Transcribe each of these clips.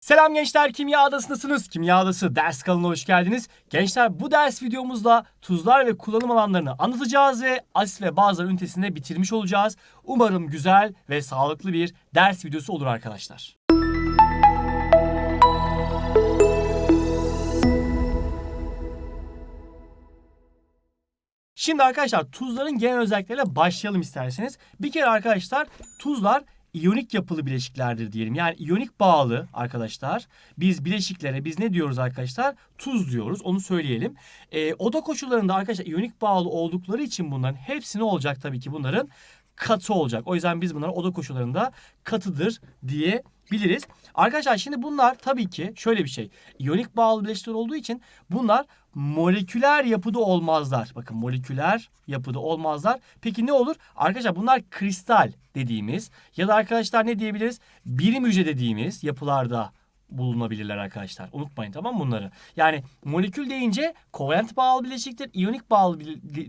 Selam gençler, Kimya Adası'ndasınız. Kimya Adası ders kanalına hoş geldiniz. Gençler bu ders videomuzda tuzlar ve kullanım alanlarını anlatacağız ve asit ve bazılar ünitesinde bitirmiş olacağız. Umarım güzel ve sağlıklı bir ders videosu olur arkadaşlar. Şimdi arkadaşlar tuzların genel özellikleriyle başlayalım isterseniz. Bir kere arkadaşlar tuzlar iyonik yapılı bileşiklerdir diyelim. Yani iyonik bağlı arkadaşlar. Biz bileşiklere biz ne diyoruz arkadaşlar? Tuz diyoruz. Onu söyleyelim. Ee, oda koşullarında arkadaşlar iyonik bağlı oldukları için bunların hepsi ne olacak tabii ki bunların katı olacak. O yüzden biz bunlara oda koşullarında katıdır diye biliriz. Arkadaşlar şimdi bunlar tabii ki şöyle bir şey. İyonik bağlı bileşikler olduğu için bunlar moleküler yapıda olmazlar. Bakın moleküler yapıda olmazlar. Peki ne olur? Arkadaşlar bunlar kristal dediğimiz ya da arkadaşlar ne diyebiliriz? Birim hücre dediğimiz yapılarda bulunabilirler arkadaşlar. Unutmayın tamam bunları? Yani molekül deyince kovalent bağlı bileşiktir. İyonik bağlı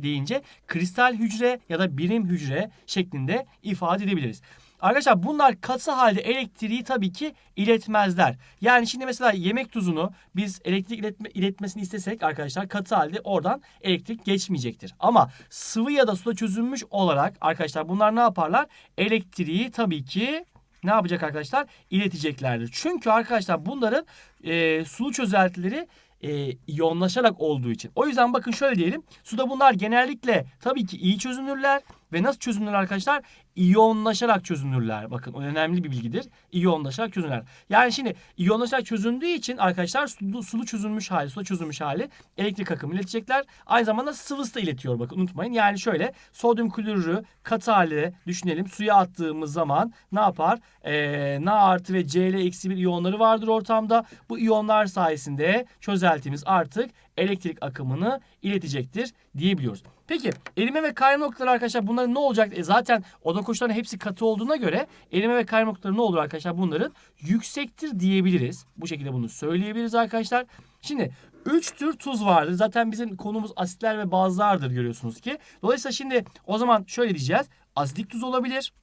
deyince kristal hücre ya da birim hücre şeklinde ifade edebiliriz. Arkadaşlar bunlar katı halde elektriği tabii ki iletmezler. Yani şimdi mesela yemek tuzunu biz elektrik iletme, iletmesini istesek arkadaşlar katı halde oradan elektrik geçmeyecektir. Ama sıvı ya da suda çözülmüş olarak arkadaşlar bunlar ne yaparlar? Elektriği tabii ki ne yapacak arkadaşlar? İleteceklerdir. Çünkü arkadaşlar bunların e, sulu çözeltileri e, iyonlaşarak olduğu için. O yüzden bakın şöyle diyelim. Suda bunlar genellikle tabii ki iyi çözünürler. Ve nasıl çözünürler arkadaşlar? İyonlaşarak çözünürler. Bakın o önemli bir bilgidir. İyonlaşarak çözünürler. Yani şimdi iyonlaşarak çözündüğü için arkadaşlar sulu, sulu çözülmüş hali, suda çözülmüş hali elektrik akımı iletecekler. Aynı zamanda sıvısı da iletiyor bakın unutmayın. Yani şöyle sodyum klorürü katı hale düşünelim. Suya attığımız zaman ne yapar? Ee, Na artı ve Cl eksi bir iyonları vardır ortamda. Bu iyonlar sayesinde çözeltimiz artık elektrik akımını iletecektir diyebiliyoruz. Peki erime ve kaynama noktaları arkadaşlar bunların ne olacak? E zaten oda koşullarının hepsi katı olduğuna göre erime ve kaynama noktaları ne olur arkadaşlar? Bunların yüksektir diyebiliriz. Bu şekilde bunu söyleyebiliriz arkadaşlar. Şimdi 3 tür tuz vardır. Zaten bizim konumuz asitler ve bazlardır görüyorsunuz ki. Dolayısıyla şimdi o zaman şöyle diyeceğiz. Asidik tuz olabilir.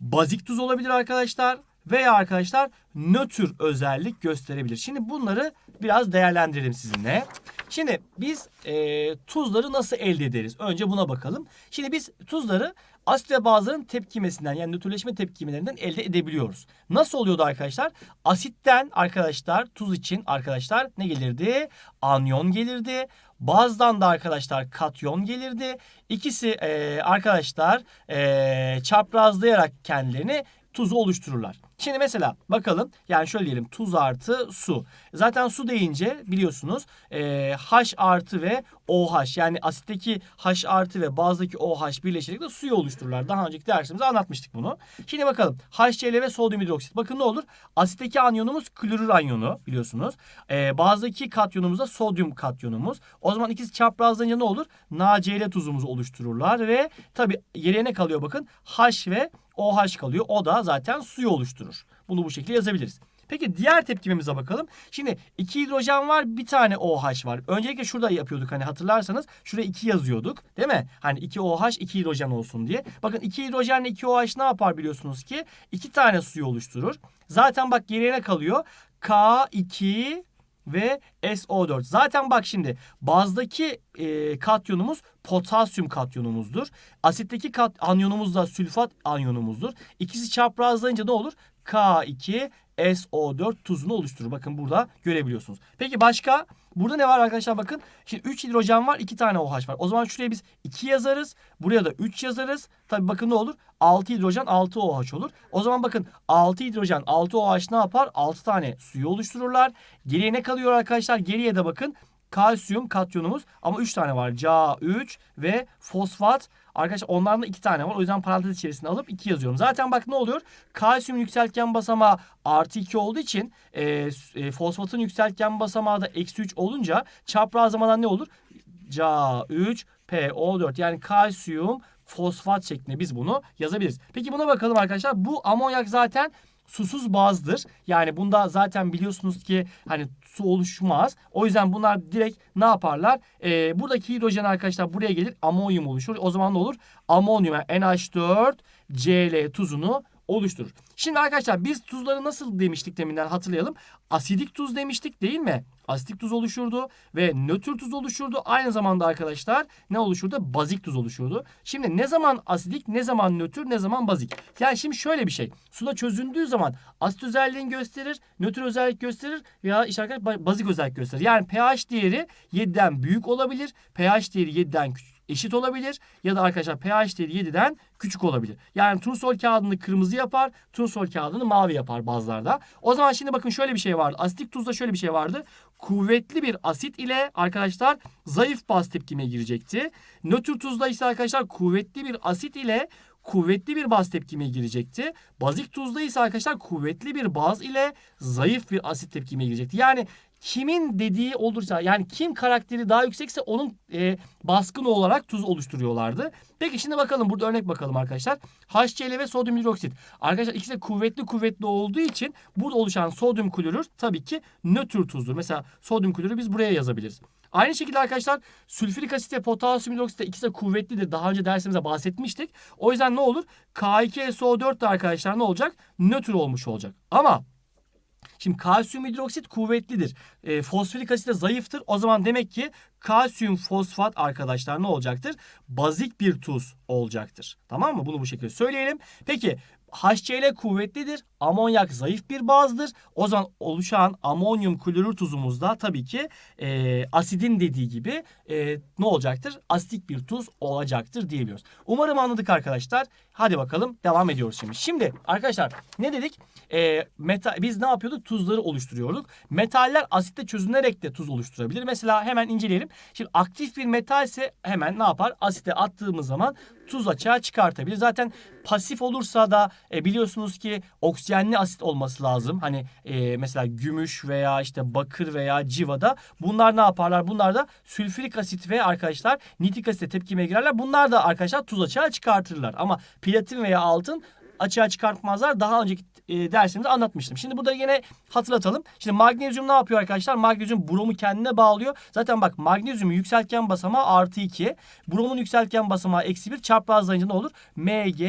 Bazik tuz olabilir arkadaşlar. Veya arkadaşlar nötr özellik gösterebilir. Şimdi bunları biraz değerlendirelim sizinle. Şimdi biz e, tuzları nasıl elde ederiz? Önce buna bakalım. Şimdi biz tuzları asit ve bazıların tepkimesinden yani nötrleşme tepkimelerinden elde edebiliyoruz. Nasıl oluyordu arkadaşlar? Asitten arkadaşlar tuz için arkadaşlar ne gelirdi? Anyon gelirdi. Bazdan da arkadaşlar katyon gelirdi. İkisi e, arkadaşlar e, çaprazlayarak kendilerini tuzu oluştururlar. Şimdi mesela bakalım yani şöyle diyelim tuz artı su. Zaten su deyince biliyorsunuz e, H artı ve OH yani asitteki H artı ve bazdaki OH birleşerek de suyu oluştururlar. Daha önceki dersimizde anlatmıştık bunu. Şimdi bakalım HCl ve sodyum hidroksit. Bakın ne olur? Asitteki anyonumuz klorür anyonu biliyorsunuz. E, bazdaki katyonumuz da sodyum katyonumuz. O zaman ikisi çaprazlayınca ne olur? NaCl tuzumuzu oluştururlar ve tabi geriye ne kalıyor bakın? H ve OH kalıyor. O da zaten suyu oluşturur. Bunu bu şekilde yazabiliriz. Peki diğer tepkimemize bakalım. Şimdi iki hidrojen var bir tane OH var. Öncelikle şurada yapıyorduk hani hatırlarsanız. Şuraya 2 yazıyorduk değil mi? Hani 2 OH 2 hidrojen olsun diye. Bakın 2 hidrojenle 2 OH ne yapar biliyorsunuz ki? 2 tane suyu oluşturur. Zaten bak geriye ne kalıyor? K2 ve SO4. Zaten bak şimdi bazdaki e, katyonumuz potasyum katyonumuzdur. Asitteki kat, anyonumuz da sülfat anyonumuzdur. İkisi çaprazlayınca ne olur? K2 SO4 tuzunu oluşturur. Bakın burada görebiliyorsunuz. Peki başka? Burada ne var arkadaşlar bakın. Şimdi 3 hidrojen var 2 tane OH var. O zaman şuraya biz 2 yazarız. Buraya da 3 yazarız. Tabii bakın ne olur? 6 hidrojen 6 OH olur. O zaman bakın 6 hidrojen 6 OH ne yapar? 6 tane suyu oluştururlar. Geriye ne kalıyor arkadaşlar? Geriye de bakın kalsiyum katyonumuz ama 3 tane var. Ca3 ve fosfat. Arkadaşlar onlardan da 2 tane var. O yüzden parantez içerisine alıp 2 yazıyorum. Zaten bak ne oluyor? Kalsiyum yükseltgen basamağı artı 2 olduğu için e, e, fosfatın yükseltgen basamağı da eksi 3 olunca çaprazlamadan ne olur? Ca3 PO4 yani kalsiyum fosfat şeklinde biz bunu yazabiliriz. Peki buna bakalım arkadaşlar. Bu amonyak zaten susuz bazdır. Yani bunda zaten biliyorsunuz ki hani su oluşmaz. O yüzden bunlar direkt ne yaparlar? Ee, buradaki hidrojen arkadaşlar buraya gelir amonyum oluşur. O zaman ne olur? Amonyuma NH4 Cl tuzunu oluşturur. Şimdi arkadaşlar biz tuzları nasıl demiştik deminden hatırlayalım. Asidik tuz demiştik değil mi? Asitik tuz oluşurdu ve nötr tuz oluşurdu. Aynı zamanda arkadaşlar ne oluşurdu? Bazik tuz oluşurdu. Şimdi ne zaman asidik, ne zaman nötr, ne zaman bazik? Yani şimdi şöyle bir şey. Suda çözündüğü zaman asit özelliğini gösterir, nötr özellik gösterir ya işte arkadaşlar bazik özellik gösterir. Yani pH değeri 7'den büyük olabilir. pH değeri 7'den küçük eşit olabilir ya da arkadaşlar pH değeri 7'den küçük olabilir. Yani turnusol kağıdını kırmızı yapar, turnusol kağıdını mavi yapar bazılarda. O zaman şimdi bakın şöyle bir şey vardı. Asitik tuzda şöyle bir şey vardı. Kuvvetli bir asit ile arkadaşlar zayıf baz tepkime girecekti. Nötr tuzda ise arkadaşlar kuvvetli bir asit ile kuvvetli bir baz tepkimeye girecekti. Bazik tuzda ise arkadaşlar kuvvetli bir baz ile zayıf bir asit tepkimeye girecekti. Yani kimin dediği olursa yani kim karakteri daha yüksekse onun e, baskın olarak tuz oluşturuyorlardı. Peki şimdi bakalım burada örnek bakalım arkadaşlar. HCl ve sodyum hidroksit. Arkadaşlar ikisi de kuvvetli kuvvetli olduğu için burada oluşan sodyum klorür tabii ki nötr tuzdur. Mesela sodyum klorürü biz buraya yazabiliriz. Aynı şekilde arkadaşlar sülfürik asit ve potasyum hidroksit de ikisi de kuvvetlidir. Daha önce dersimizde bahsetmiştik. O yüzden ne olur? K2SO4 de arkadaşlar ne olacak? Nötr olmuş olacak. Ama Şimdi kalsiyum hidroksit kuvvetlidir. E, fosforik asit de zayıftır. O zaman demek ki kalsiyum fosfat arkadaşlar ne olacaktır? Bazik bir tuz olacaktır. Tamam mı? Bunu bu şekilde söyleyelim. Peki HCl kuvvetlidir. Amonyak zayıf bir bazdır. O zaman oluşan amonyum klorür tuzumuzda tabii ki e, asidin dediği gibi e, ne olacaktır? Asitik bir tuz olacaktır diyebiliyoruz. Umarım anladık arkadaşlar. Hadi bakalım devam ediyoruz şimdi. Şimdi arkadaşlar ne dedik? E, meta, biz ne yapıyorduk? Tuzları oluşturuyorduk. Metaller asitte çözünerek de tuz oluşturabilir. Mesela hemen inceleyelim. Şimdi aktif bir metal ise hemen ne yapar? Asite attığımız zaman tuz açığa çıkartabilir. Zaten pasif olursa da e, biliyorsunuz ki oksijenli asit olması lazım. Hani e, mesela gümüş veya işte bakır veya civada bunlar ne yaparlar? Bunlar da sülfürik asit ve arkadaşlar nitrik asite tepkime girerler. Bunlar da arkadaşlar tuz açığa çıkartırlar. Ama platin veya altın açığa çıkartmazlar. Daha önceki e, dersimizde anlatmıştım. Şimdi burada yine hatırlatalım. Şimdi magnezyum ne yapıyor arkadaşlar? Magnezyum bromu kendine bağlıyor. Zaten bak magnezyumun yükseltgen basamağı artı 2. Bromun yükseltgen basamağı eksi 1. Çaprazlayınca ne olur? Mg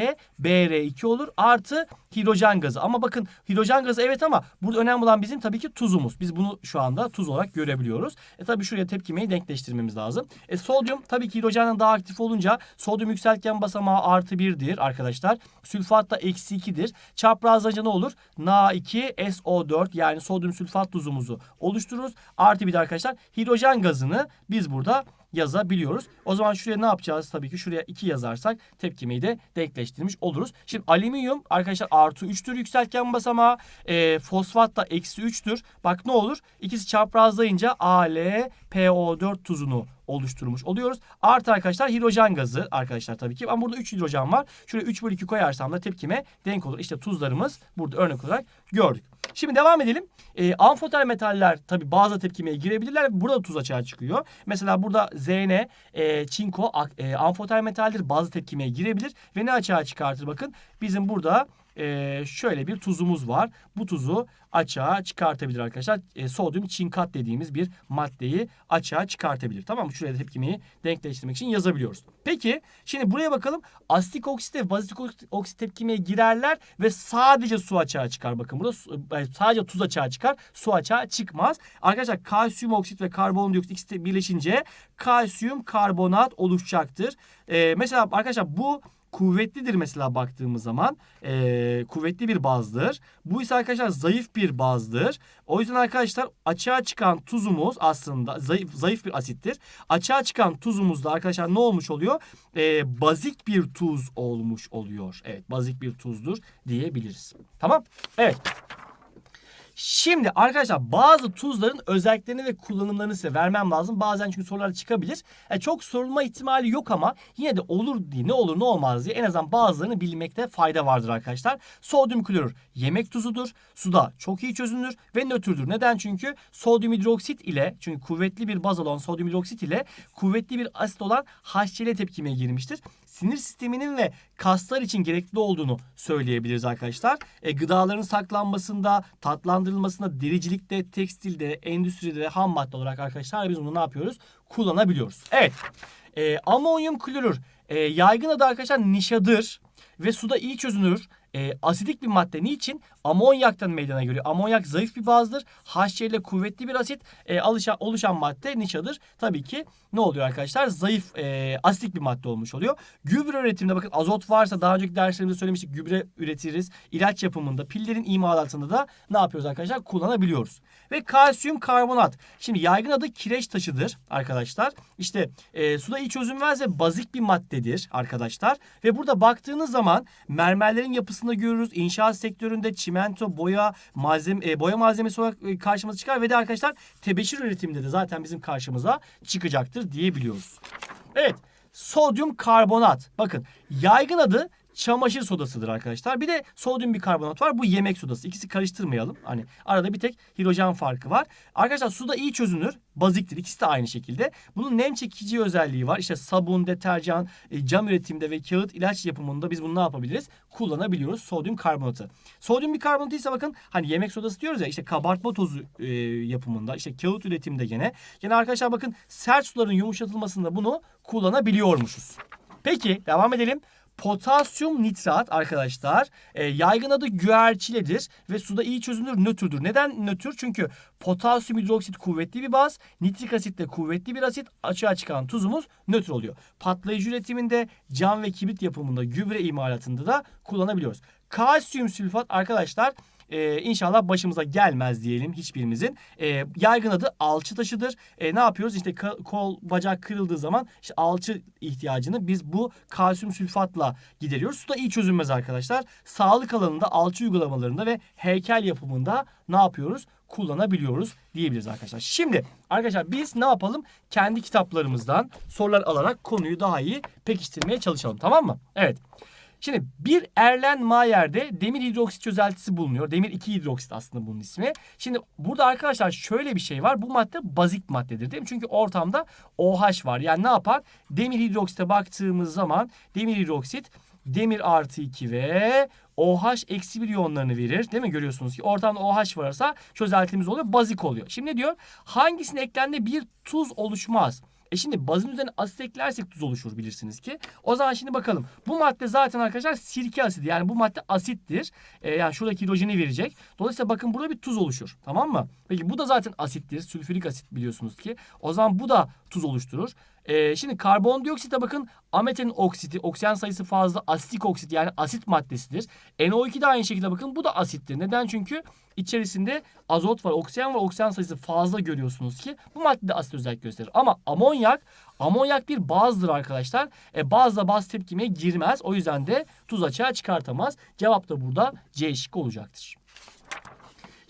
Br2 olur. Artı hidrojen gazı. Ama bakın hidrojen gazı evet ama burada önemli olan bizim tabii ki tuzumuz. Biz bunu şu anda tuz olarak görebiliyoruz. E tabii şuraya tepkimeyi denkleştirmemіз lazım. E sodyum tabii ki hidrojenden daha aktif olunca sodyum yükseltgen basamağı artı 1'dir arkadaşlar. Sülfat eksi 2'dir. Çaprazlayınca ne olur? Na2SO4 yani sodyum sülfat tuzumuzu oluştururuz. Artı bir de arkadaşlar hidrojen gazını biz burada yazabiliyoruz. O zaman şuraya ne yapacağız? Tabii ki şuraya 2 yazarsak tepkimeyi de denkleştirmiş oluruz. Şimdi alüminyum arkadaşlar artı 3'tür yükseltgen basamağı. E, fosfat da eksi 3'tür. Bak ne olur? İkisi çaprazlayınca AlPO4 tuzunu oluşturmuş oluyoruz. Artı arkadaşlar hidrojen gazı arkadaşlar tabii ki. Ama burada 3 hidrojen var. Şuraya 3 bölü 2 koyarsam da tepkime denk olur. İşte tuzlarımız burada örnek olarak gördük. Şimdi devam edelim. E, amfoter metaller tabii bazı tepkimeye girebilirler. Burada tuz açığa çıkıyor. Mesela burada Zn, e, çinko, e, amfoter metaldir. Bazı tepkimeye girebilir. Ve ne açığa çıkartır bakın. Bizim burada e, şöyle bir tuzumuz var. Bu tuzu açığa çıkartabilir arkadaşlar. E, sodyum çinkat dediğimiz bir maddeyi açığa çıkartabilir. Tamam mı? Şuraya da tepkimeyi denkleştirmek için yazabiliyoruz. Peki şimdi buraya bakalım. Asitik oksit ve bazik oksit tepkimeye girerler ve sadece su açığa çıkar. Bakın burada e, sadece tuz açığa çıkar. Su açığa çıkmaz. Arkadaşlar kalsiyum oksit ve karbondioksit ikisi birleşince kalsiyum karbonat oluşacaktır. E, mesela arkadaşlar bu kuvvetlidir mesela baktığımız zaman. E, kuvvetli bir bazdır. Bu ise arkadaşlar zayıf bir bazdır. O yüzden arkadaşlar açığa çıkan tuzumuz aslında zayıf, zayıf bir asittir. Açığa çıkan tuzumuzda arkadaşlar ne olmuş oluyor? E, bazik bir tuz olmuş oluyor. Evet bazik bir tuzdur diyebiliriz. Tamam? Evet. Şimdi arkadaşlar bazı tuzların özelliklerini ve kullanımlarını size vermem lazım. Bazen çünkü sorular çıkabilir. Yani çok sorulma ihtimali yok ama yine de olur diye ne olur ne olmaz diye en azından bazılarını bilmekte fayda vardır arkadaşlar. Sodyum klorür yemek tuzudur. Suda çok iyi çözünür ve nötrdür. Neden? Çünkü sodyum hidroksit ile çünkü kuvvetli bir baz olan sodyum hidroksit ile kuvvetli bir asit olan HCl tepkimeye girmiştir. Sinir sisteminin ve kaslar için gerekli olduğunu söyleyebiliriz arkadaşlar. E, gıdaların saklanmasında, tatlandırılmasında, dericilikte, tekstilde, endüstride, ham madde olarak arkadaşlar biz bunu ne yapıyoruz? Kullanabiliyoruz. Evet. E, amonyum klorür e, yaygın adı arkadaşlar nişadır ve suda iyi çözünür. e, asidik bir madde. Niçin? Amonyaktan meydana geliyor. Amonyak zayıf bir bazdır. HCl kuvvetli bir asit. E, alışan, oluşan madde nişadır. Tabii ki ne oluyor arkadaşlar? Zayıf e, asidik bir madde olmuş oluyor. Gübre üretiminde bakın azot varsa daha önceki derslerimizde söylemiştik. Gübre üretiriz. İlaç yapımında, pillerin imalatında da ne yapıyoruz arkadaşlar? Kullanabiliyoruz. Ve kalsiyum karbonat. Şimdi yaygın adı kireç taşıdır arkadaşlar. İşte e, suda iyi çözünmez ve bazik bir maddedir arkadaşlar. Ve burada baktığınız zaman mermerlerin yapısında görürüz. İnşaat sektöründe çimento, boya, malzeme, e, boya malzemesi olarak e, karşımıza çıkar. Ve de arkadaşlar tebeşir üretiminde de zaten bizim karşımıza çıkacaktır diyebiliyoruz. Evet sodyum karbonat. Bakın yaygın adı çamaşır sodasıdır arkadaşlar. Bir de sodyum bikarbonat var. Bu yemek sodası. İkisi karıştırmayalım. Hani arada bir tek hidrojen farkı var. Arkadaşlar suda iyi çözünür. Baziktir. İkisi de aynı şekilde. Bunun nem çekici özelliği var. İşte sabun, deterjan, e, cam üretiminde ve kağıt ilaç yapımında biz bunu ne yapabiliriz? Kullanabiliyoruz sodyum karbonatı. Sodyum bikarbonatı ise bakın hani yemek sodası diyoruz ya işte kabartma tozu e, yapımında işte kağıt üretiminde gene. Gene arkadaşlar bakın sert suların yumuşatılmasında bunu kullanabiliyormuşuz. Peki devam edelim. Potasyum nitrat arkadaşlar e, yaygın adı güverciledir ve suda iyi çözünür nötrdür. Neden nötr? Çünkü potasyum hidroksit kuvvetli bir baz, nitrik asit de kuvvetli bir asit. Açığa çıkan tuzumuz nötr oluyor. Patlayıcı üretiminde, cam ve kibrit yapımında, gübre imalatında da kullanabiliyoruz. Kalsiyum sülfat arkadaşlar e, inşallah başımıza gelmez diyelim hiçbirimizin. E, yaygın adı alçı taşıdır. E, ne yapıyoruz? İşte kol, bacak kırıldığı zaman işte alçı ihtiyacını biz bu kalsiyum sülfatla gideriyoruz. Su da iyi çözünmez arkadaşlar. Sağlık alanında alçı uygulamalarında ve heykel yapımında ne yapıyoruz? kullanabiliyoruz diyebiliriz arkadaşlar. Şimdi arkadaşlar biz ne yapalım? Kendi kitaplarımızdan sorular alarak konuyu daha iyi pekiştirmeye çalışalım. Tamam mı? Evet. Şimdi bir Erlenmayer'de demir hidroksit çözeltisi bulunuyor. Demir 2 hidroksit aslında bunun ismi. Şimdi burada arkadaşlar şöyle bir şey var. Bu madde bazik maddedir değil mi? Çünkü ortamda OH var. Yani ne yapar? Demir hidroksite baktığımız zaman demir hidroksit demir artı 2 ve OH eksi 1 iyonlarını verir. Değil mi? Görüyorsunuz ki ortamda OH varsa çözeltimiz oluyor. Bazik oluyor. Şimdi diyor? Hangisinin eklendiğinde bir tuz oluşmaz? E şimdi bazın üzerine asit eklersek tuz oluşur bilirsiniz ki. O zaman şimdi bakalım. Bu madde zaten arkadaşlar sirke asidi. Yani bu madde asittir. E, yani şuradaki hidrojeni verecek. Dolayısıyla bakın burada bir tuz oluşur. Tamam mı? Peki bu da zaten asittir. Sülfürik asit biliyorsunuz ki. O zaman bu da tuz oluşturur. E, şimdi karbondioksite bakın ametin oksiti, oksijen sayısı fazla asitik oksit yani asit maddesidir. NO2 de aynı şekilde bakın bu da asittir. Neden? Çünkü içerisinde azot var, oksijen var, oksijen sayısı fazla görüyorsunuz ki bu madde de asit özellik gösterir. Ama amonyak, amonyak bir bazdır arkadaşlar. E, bazla baz tepkimeye girmez. O yüzden de tuz açığa çıkartamaz. Cevap da burada C şıkkı olacaktır.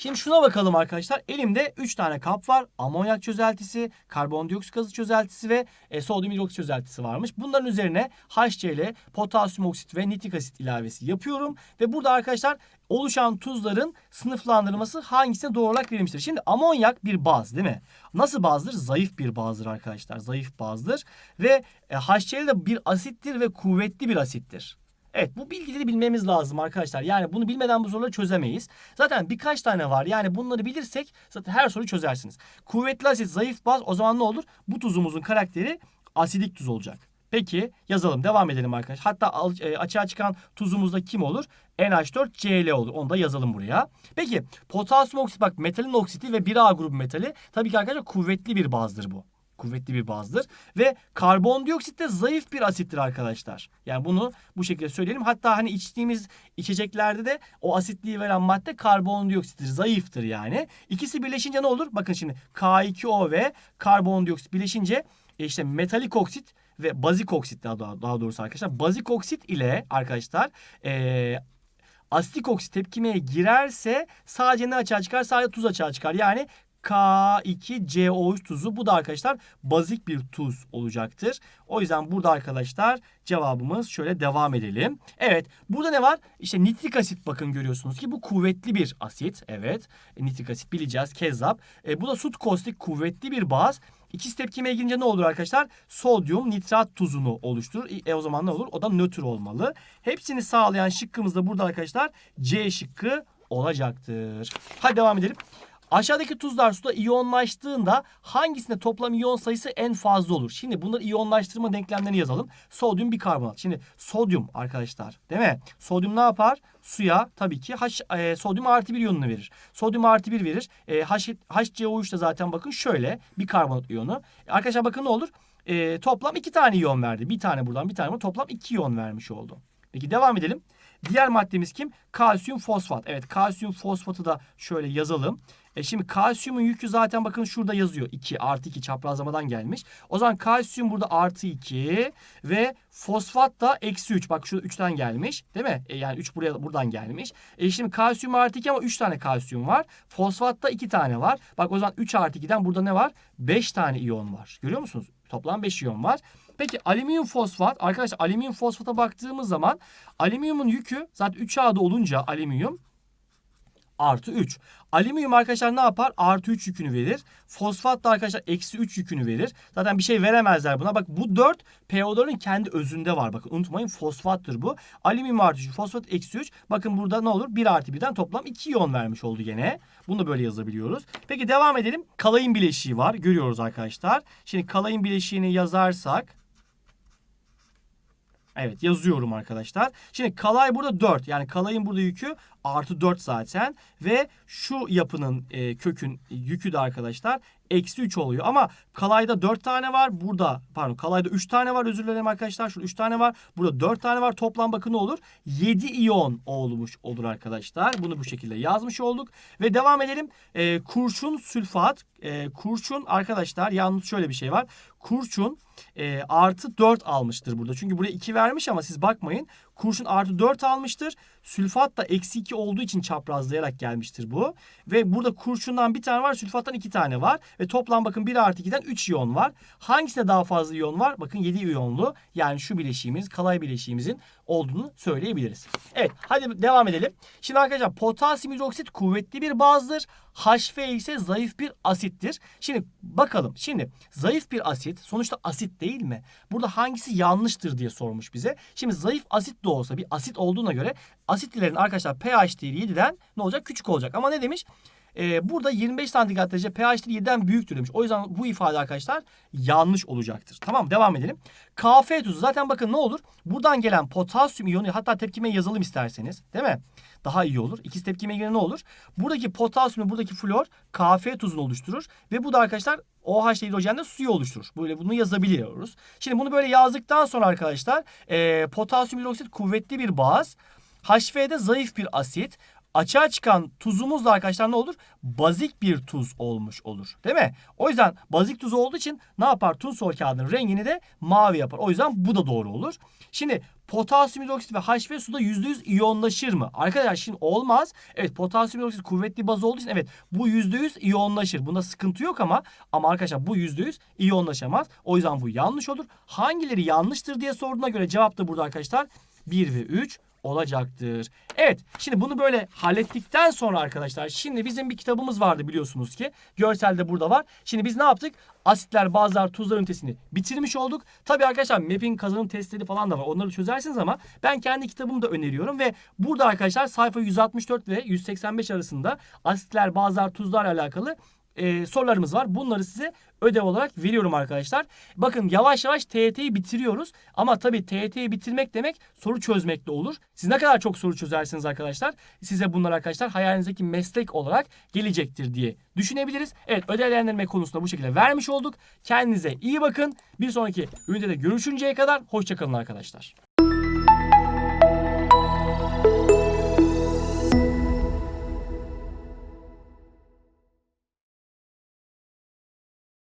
Şimdi şuna bakalım arkadaşlar. Elimde 3 tane kap var. Amonyak çözeltisi, karbondioksit gazı çözeltisi ve e, sodyum hidroksit çözeltisi varmış. Bunların üzerine HCl, potasyum oksit ve nitrik asit ilavesi yapıyorum. Ve burada arkadaşlar oluşan tuzların sınıflandırılması hangisine doğru olarak verilmiştir? Şimdi amonyak bir baz değil mi? Nasıl bazdır? Zayıf bir bazdır arkadaşlar. Zayıf bazdır. Ve e, HCl de bir asittir ve kuvvetli bir asittir. Evet bu bilgileri bilmemiz lazım arkadaşlar. Yani bunu bilmeden bu soruları çözemeyiz. Zaten birkaç tane var. Yani bunları bilirsek zaten her soruyu çözersiniz. Kuvvetli asit, zayıf baz o zaman ne olur? Bu tuzumuzun karakteri asidik tuz olacak. Peki yazalım devam edelim arkadaşlar. Hatta e, açığa çıkan tuzumuzda kim olur? NH4Cl olur. Onu da yazalım buraya. Peki potasyum oksit bak metalin oksiti ve 1A grubu metali tabii ki arkadaşlar kuvvetli bir bazdır bu kuvvetli bir bazdır. Ve karbondioksit de zayıf bir asittir arkadaşlar. Yani bunu bu şekilde söyleyelim. Hatta hani içtiğimiz içeceklerde de o asitliği veren madde karbondioksittir. Zayıftır yani. İkisi birleşince ne olur? Bakın şimdi K2O ve karbondioksit birleşince e, işte metalik oksit ve bazik oksit daha, daha doğrusu arkadaşlar. Bazik oksit ile arkadaşlar e, asitik oksit tepkimeye girerse sadece ne açığa çıkar? Sadece tuz açığa çıkar. Yani K2CO3 tuzu. Bu da arkadaşlar bazik bir tuz olacaktır. O yüzden burada arkadaşlar cevabımız şöyle devam edelim. Evet burada ne var? İşte nitrik asit bakın görüyorsunuz ki bu kuvvetli bir asit. Evet e, nitrik asit bileceğiz kezzap. E, bu da sut kostik kuvvetli bir baz. İkisi tepkimeye girince ne olur arkadaşlar? Sodyum nitrat tuzunu oluşturur. E, o zaman ne olur? O da nötr olmalı. Hepsini sağlayan şıkkımız da burada arkadaşlar C şıkkı olacaktır. Hadi devam edelim. Aşağıdaki tuzlar suda iyonlaştığında hangisinde toplam iyon sayısı en fazla olur? Şimdi bunları iyonlaştırma denklemlerini yazalım. Sodyum bikarbonat. Şimdi sodyum arkadaşlar değil mi? Sodyum ne yapar? Suya tabii ki H, e, sodyum artı bir iyonunu verir. Sodyum artı bir verir. E, H, HCO3 de zaten bakın şöyle bikarbonat iyonu. E, arkadaşlar bakın ne olur? E, toplam iki tane iyon verdi. Bir tane buradan bir tane buradan toplam iki iyon vermiş oldu. Peki devam edelim. Diğer maddemiz kim? Kalsiyum fosfat. Evet kalsiyum fosfatı da şöyle yazalım. E şimdi kalsiyumun yükü zaten bakın şurada yazıyor. 2 artı 2 çaprazlamadan gelmiş. O zaman kalsiyum burada artı 2 ve fosfat da eksi 3. Bak şurada 3'ten gelmiş değil mi? E yani 3 buraya buradan gelmiş. E şimdi kalsiyum artı 2 ama 3 tane kalsiyum var. Fosfatta 2 tane var. Bak o zaman 3 artı 2'den burada ne var? 5 tane iyon var. Görüyor musunuz? Toplam 5 iyon var. Peki alüminyum fosfat arkadaşlar alüminyum fosfata baktığımız zaman alüminyumun yükü zaten 3A'da olunca alüminyum artı 3. Alüminyum arkadaşlar ne yapar? Artı 3 yükünü verir. Fosfat da arkadaşlar eksi 3 yükünü verir. Zaten bir şey veremezler buna. Bak bu 4 PO4'ün kendi özünde var. Bakın unutmayın fosfattır bu. Alüminyum artı 3, fosfat eksi 3. Bakın burada ne olur? 1 artı 1'den toplam 2 iyon vermiş oldu gene. Bunu da böyle yazabiliyoruz. Peki devam edelim. Kalayın bileşiği var. Görüyoruz arkadaşlar. Şimdi kalayın bileşiğini yazarsak Evet yazıyorum arkadaşlar. Şimdi kalay burada 4. Yani kalayın burada yükü artı 4 zaten. Ve şu yapının e, kökün yükü de arkadaşlar eksi 3 oluyor. Ama kalayda 4 tane var. Burada pardon kalayda 3 tane var özür dilerim arkadaşlar. Şurada 3 tane var. Burada 4 tane var. Toplam bakın ne olur? 7 iyon olmuş olur arkadaşlar. Bunu bu şekilde yazmış olduk. Ve devam edelim. E, kurşun sülfat. E, kurşun arkadaşlar yalnız şöyle bir şey var. Kurşun e, artı 4 almıştır burada. Çünkü buraya 2 vermiş ama siz bakmayın. Kurşun artı 4 almıştır. Sülfat da eksi 2 olduğu için çaprazlayarak gelmiştir bu. Ve burada kurşundan bir tane var. Sülfattan 2 tane var. Ve toplam bakın 1 artı 2'den 3 iyon var. Hangisinde daha fazla iyon var? Bakın 7 iyonlu. Yani şu bileşiğimiz kalay bileşiğimizin olduğunu söyleyebiliriz. Evet hadi devam edelim. Şimdi arkadaşlar potasyum hidroksit kuvvetli bir bazdır. HF ise zayıf bir asittir. Şimdi bakalım. Şimdi zayıf bir asit sonuçta asit değil mi? Burada hangisi yanlıştır diye sormuş bize. Şimdi zayıf asit de olsa bir asit olduğuna göre asitlerin arkadaşlar pH değeri 7'den ne olacak? Küçük olacak. Ama ne demiş? Ee, burada 25 santigrat derece pH değeri 7'den büyüktür demiş. O yüzden bu ifade arkadaşlar yanlış olacaktır. Tamam devam edelim. Kf tuzu zaten bakın ne olur? Buradan gelen potasyum iyonu hatta tepkime yazalım isterseniz. Değil mi? Daha iyi olur. İkisi tepkime göre ne olur? Buradaki potasyum buradaki flor Kf tuzunu oluşturur. Ve bu da arkadaşlar OH hidrojenle suyu oluşturur. Böyle bunu yazabiliyoruz. Şimdi bunu böyle yazdıktan sonra arkadaşlar e, potasyum hidroksit kuvvetli bir baz. HF'de zayıf bir asit. Açığa çıkan tuzumuz da arkadaşlar ne olur? Bazik bir tuz olmuş olur. Değil mi? O yüzden bazik tuz olduğu için ne yapar? Tuz sol kağıdının rengini de mavi yapar. O yüzden bu da doğru olur. Şimdi potasyum hidroksit ve HF suda %100 iyonlaşır mı? Arkadaşlar şimdi olmaz. Evet potasyum hidroksit kuvvetli baz olduğu için evet bu %100 iyonlaşır. Bunda sıkıntı yok ama ama arkadaşlar bu %100 iyonlaşamaz. O yüzden bu yanlış olur. Hangileri yanlıştır diye sorduğuna göre cevap da burada arkadaşlar 1 ve 3 olacaktır. Evet şimdi bunu böyle hallettikten sonra arkadaşlar şimdi bizim bir kitabımız vardı biliyorsunuz ki. Görselde burada var. Şimdi biz ne yaptık? Asitler, bazılar, tuzlar ünitesini bitirmiş olduk. Tabii arkadaşlar MEP'in kazanım testleri falan da var. Onları çözersiniz ama ben kendi kitabımı da öneriyorum ve burada arkadaşlar sayfa 164 ve 185 arasında asitler, bazılar, tuzlarla alakalı e, sorularımız var. Bunları size ödev olarak veriyorum arkadaşlar. Bakın yavaş yavaş TYT'yi bitiriyoruz. Ama tabii TYT'yi bitirmek demek soru çözmek de olur. Siz ne kadar çok soru çözersiniz arkadaşlar. Size bunlar arkadaşlar hayalinizdeki meslek olarak gelecektir diye düşünebiliriz. Evet ödevlendirme konusunda bu şekilde vermiş olduk. Kendinize iyi bakın. Bir sonraki ünitede görüşünceye kadar hoşçakalın arkadaşlar.